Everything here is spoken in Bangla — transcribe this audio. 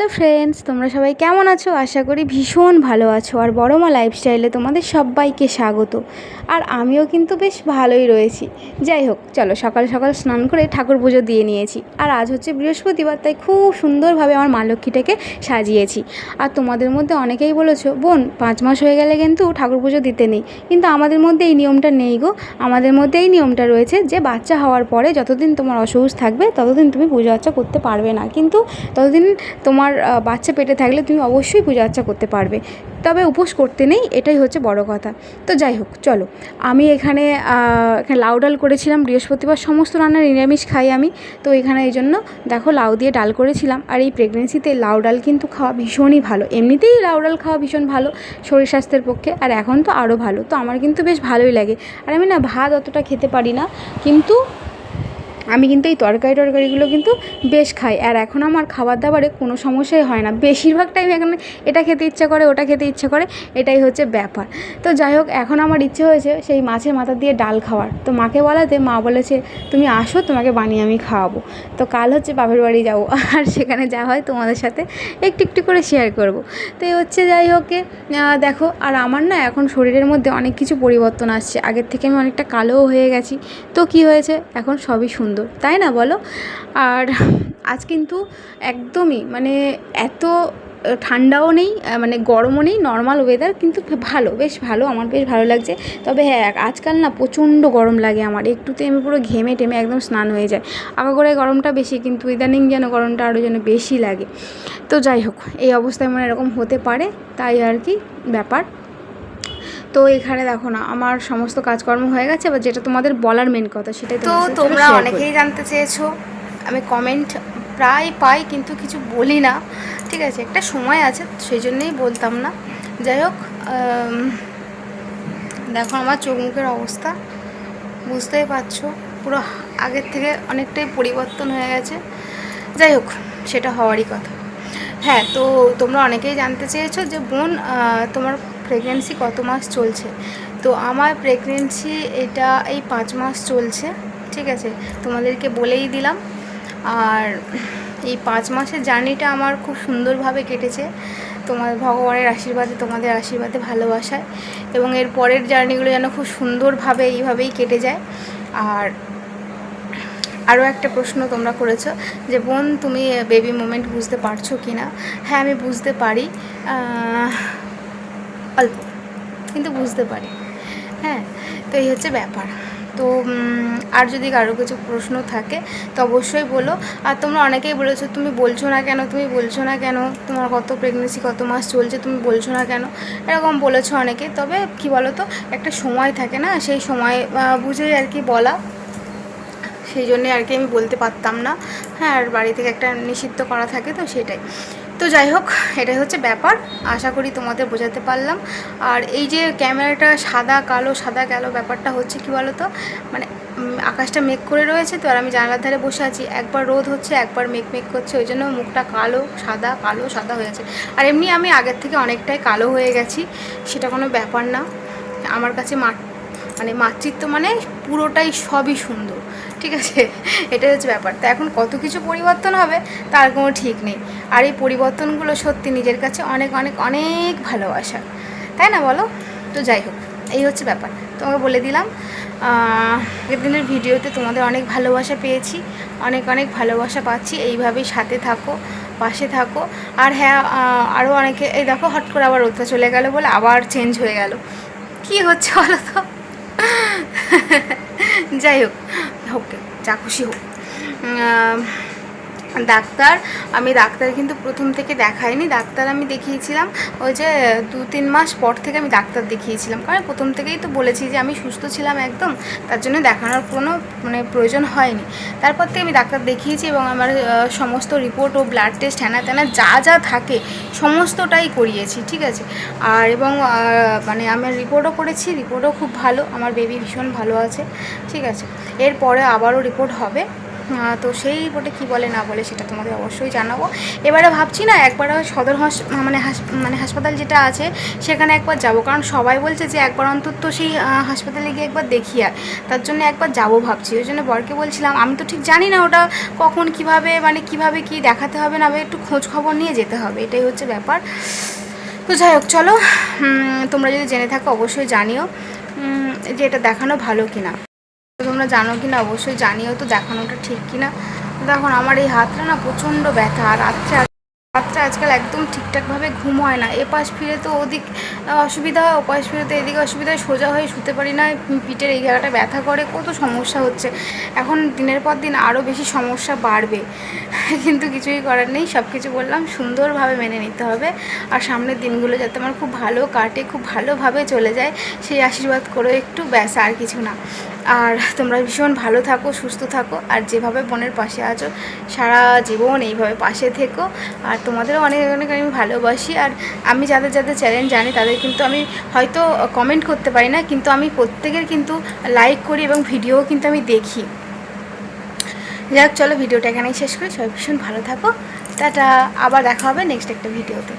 হ্যালো ফ্রেন্ডস, তোমরা সবাই কেমন আছো? আশা করি ভীষণ ভালো আছো। আর বড় মা লাইফস্টাইলে তোমাদের সবাইকে স্বাগত। আর আমিও কিন্তু বেশ ভালোই রয়েছি। যাই হোক, চলো সকাল সকাল স্নান করে ঠাকুর পুজো দিয়ে নিয়েছি। আর আজ হচ্ছে বৃহস্পতিবার, তাই খুব সুন্দরভাবে আমার মা লক্ষ্মীটাকে সাজিয়েছি। আর তোমাদের মধ্যে অনেকেই বলেছ, বোন, পাঁচ মাস হয়ে গেলে কিন্তু ঠাকুর পুজো দিতে নেই। কিন্তু আমাদের মধ্যে এই নিয়মটা নেই গো। আমাদের মধ্যে এই নিয়মটা রয়েছে যে, বাচ্চা হওয়ার পরে যতদিন তোমার অসুস্থ থাকবে, ততদিন তুমি পুজো আর্চা করতে পারবে না। কিন্তু ততদিন তোমার আহ, বাচ্চা পেটে থাকলে তুমি অবশ্যই পূজা আর্চা করতে পারবে। তবে উপোস করতে নেই এটাই হচ্ছে বড় কথা। তো যাই হোক চলো। আমি এখানে এখানে লাউ ডাল করেছিলাম বৃহস্পতিবার সমস্ত রান্না নিরামিষ খাই আমি। তো এখানে এই জন্য দেখো লাউ দিয়ে ডাল করেছিলাম। আর এই প্রেগনেন্সিতে লাউ ডাল কিন্তু খাওয়া ভীষণই ভালো। এমনিতেই লাউ ডাল খাওয়া ভীষণ ভালো শরীর স্বাস্থ্যের পক্ষে আর এখন তো আরও ভালো। তো আমার কিন্তু বেশ ভালোই লাগে। আর আমি না ভাত অতটা খেতে পারি না। কিন্তু আমি কিন্তু এই তরকারি টরকারিগুলো কিন্তু বেশ খাই। আর এখন আমার খাবার দাবারে কোনো সমস্যাই হয় না। বেশিরভাগ টাইম এখন এটা খেতে ইচ্ছা করে, ওটা খেতে ইচ্ছা করে, এটাই হচ্ছে ব্যাপার। তো যাই হোক, এখন আমার ইচ্ছে হয়েছে সেই মাছের মাথা দিয়ে ডাল খাওয়ার। তো মাকে বলাতে, মা বলেছে, তুমি আসো, তোমাকে বানিয়ে আমি খাওয়াবো। তো কাল হচ্ছে বাপের বাড়ি যাব। আর সেখানে যা হয় তোমাদের সাথে একটু একটু করে শেয়ার করব। তো এই হচ্ছে যাই হোক দেখো, আর আমার না এখন শরীরের মধ্যে অনেক কিছু পরিবর্তন আসছে। আগের থেকে আমি অনেকটা কালোও হয়ে গেছি। তো কি হয়েছে? এখন সবই সুন্দর। তাই না বলো? আর আজ কিন্তু একদমই মানে এত ঠান্ডাও নেই মানে গরমও নেই নর্মাল ওয়েদার কিন্তু ভালো, বেশ ভালো, আমার বেশ ভালো লাগছে। তবে হ্যাঁ আজকাল না প্রচণ্ড গরম লাগে আমার, একটুতে আমি পুরো ঘেমে টেমে একদম স্নান হয়ে যায়। আগাগোড়ায় গরমটা বেশি, কিন্তু ইদানিং যেন গরমটা আরও যেন বেশি লাগে। তো যাই হোক, এই অবস্থায় মানে এরকম হতে পারে, তাই আর কি ব্যাপার। তো এখানে দেখো না আমার সমস্ত কাজকর্ম হয়ে গেছে এবার যেটা তোমাদের বলার মেন কথা সেটাই তো তোমরা অনেকেই জানতে চেয়েছো আমি কমেন্ট প্রায় পাই কিন্তু কিছু বলি না ঠিক আছে একটা সময় আছে সেই জন্যেই বলতাম না। যাই হোক দেখো আমার চোখ মুখের অবস্থা বুঝতেই পারছ পুরো আগের থেকে অনেকটাই পরিবর্তন হয়ে গেছে। যাই হোক সেটা হওয়ারই কথা। হ্যাঁ তো তোমরা অনেকেই জানতে চেয়েছো যে বোন তোমার প্রেগনেন্সি কত মাস চলছে? তো আমার প্রেগনেন্সি এটা এই পাঁচ মাস চলছে, ঠিক আছে? তোমাদেরকে বলেই দিলাম। আর এই পাঁচ মাসের জার্নিটা আমার খুব সুন্দরভাবে কেটেছে। তোমার ভগবানের আশীর্বাদে, তোমাদের আশীর্বাদে, ভালোবাসায়। এবং এর পরের জার্নিগুলো যেন খুব সুন্দরভাবে এইভাবেই কেটে যায়। আর আরও একটা প্রশ্ন তোমরা করেছ যে, বোন, তুমি বেবি মোমেন্ট বুঝতে পারছ কি না হ্যাঁ আমি বুঝতে পারি। অল্প, কিন্তু বুঝতে পারি। হ্যাঁ তো এই হচ্ছে ব্যাপার। তো আর যদি কারও কিছু প্রশ্ন থাকে, তো অবশ্যই বলো। আর তোমরা অনেকেই বলেছ, তুমি বলছো না কেন? তুমি বলছো না কেন? তোমার কত প্রেগনেন্সি কত মাস চলছে? তুমি বলছো না কেন? এরকম বলেছ অনেকে। তবে কি বলো তো একটা সময় থাকে না, সেই সময় বুঝেই আর কি বলা। সেই জন্যে আর কি আমি বলতে পারতাম না। হ্যাঁ আর বাড়ি থেকে একটা নিষিদ্ধ করা থাকে, তো সেটাই। তো যাই হোক, এটাই হচ্ছে ব্যাপার। আশা করি তোমাদের বোঝাতে পারলাম। আর এই যে ক্যামেরাটা সাদা, কালো সাদা, কালো ব্যাপারটা হচ্ছে কি বলো তো মানে আকাশটা মেঘ করে রয়েছে তো, আর আমি জানলার ধারে বসে আছি। একবার রোদ হচ্ছে, একবার মেঘ মেঘ করছে, ওই জন্য মুখটা কালো, সাদা কালো, সাদা হয়ে আছে। আর এমনি আমি আগের থেকে অনেকটাই কালো হয়ে গেছি, সেটা কোনো ব্যাপার না। আমার কাছে মা মানে মাতৃত্ব মানে পুরোটাই সবই সুন্দর। ঠিক আছে? এটাই হচ্ছে ব্যাপার। তো এখন কত কিছু পরিবর্তন হবে, তার কোনো ঠিক নেই। আর এই পরিবর্তনগুলো সত্যি নিজের কাছে অনেক অনেক অনেক ভালোবাসা। তাই না বলো? তো যাই হোক, এই হচ্ছে ব্যাপার। তোমাকে বলে দিলাম আগের দিনের ভিডিওতে তোমাদের অনেক ভালোবাসা পেয়েছি, অনেক অনেক ভালোবাসা পাচ্ছি। এইভাবেই সাথে থাকো, পাশে থাকো। আর হ্যাঁ আরও অনেকে, এই দেখো, হট করে আবার রোদটা চলে গেল বলে আবার চেঞ্জ হয়ে গেল। কি হচ্ছে বলো তো? যাই হোক হোক যা খুশি হোক। ডাক্তার, আমি ডাক্তার কিন্তু প্রথম থেকে দেখাইনি, ডাক্তার আমি দেখিয়েছিলাম, ওই যে দু তিন মাস পর থেকে আমি ডাক্তার দেখিয়েছিলাম, কারণ প্রথম থেকেই তো বলেছি যে আমি সুস্থ ছিলাম একদম, তার জন্য দেখানোর কোনো মানে প্রয়োজন হয়নি। তারপর থেকে আমি ডাক্তার দেখিয়েছি এবং আমার সমস্ত রিপোর্ট ও ব্লাড টেস্ট হ্যানা ত্যানা যা যা থাকে, সমস্তটাই করিয়েছি, ঠিক আছে? আর এবং মানে আমার রিপোর্টও করেছি রিপোর্টও খুব ভালো, আমার বেবি ভীষণ ভালো আছে, ঠিক আছে? এরপরে আবারও রিপোর্ট হবে। তো সেই রিপোর্টে কী বলে না বলে সেটা তোমাদের অবশ্যই জানাব। এবারে ভাবছি না একবার সদর হস মানে মানে হাসপাতাল যেটা আছে সেখানে একবার যাব। কারণ সবাই বলছে যে একবার অন্তত সেই হাসপাতালে গিয়ে একবার দেখি আর। তার জন্য একবার যাব ভাবছি। ওই জন্য বরকে বলছিলাম, আমি তো ঠিক জানি না ওটা কখন কীভাবে মানে কীভাবে কি দেখাতে হবে না একটু খোঁজ খবর নিয়ে যেতে হবে। এটাই হচ্ছে ব্যাপার। তো যাই হোক, চলো তোমরা যদি জেনে থাকো অবশ্যই জানিও যে এটা দেখানো ভালো কিনা। তোমরা জানো কি না? অবশ্যই জানিও তো, দেখানোটা ঠিক কি না? দেখুন, আমার এই হাতটা না প্রচণ্ড ব্যথা, আর রাত্রে রাত্রে আজকাল একদম ঠিকঠাকভাবে ঘুম হয় না। এপাশ ফিরে তো ওদিক অসুবিধা হয় পাশ এদিকে অসুবিধা হয় সোজা হয়ে শুতে পারি না, পিঠের এই জায়গাটা ব্যথা করে, কত সমস্যা হচ্ছে। এখন দিনের পর দিন আরও বেশি সমস্যা বাড়বে। কিন্তু কিছুই করার নেই সব কিছু বললাম, সুন্দরভাবে মেনে নিতে হবে। আর সামনের দিনগুলো যাতে আমার খুব ভালো কাটে, খুব ভালোভাবে চলে যায়, সেই আশীর্বাদ করো একটু, ব্যাস, আর কিছু না। আর তোমরা ভীষণ ভালো থাকো, সুস্থ থাকো, আর যেভাবে বোনের পাশে আছো, সারা জীবন এইভাবে পাশে থেকো। আর তোমাদেরও অনেক অনেক আমি ভালোবাসি, আর আমি যাদের যাদের চ্যালেঞ্জ জানি তাদের কিন্তু আমি হয়তো কমেন্ট করতে পারি না, কিন্তু আমি প্রত্যেকের কিন্তু লাইক করি এবং ভিডিও কিন্তু আমি দেখি। যাই চলো ভিডিওটা এখানেই শেষ করি। সবাই ভীষণ ভালো থাকো। টাটা, আবার দেখা হবে নেক্সট একটা ভিডিওতে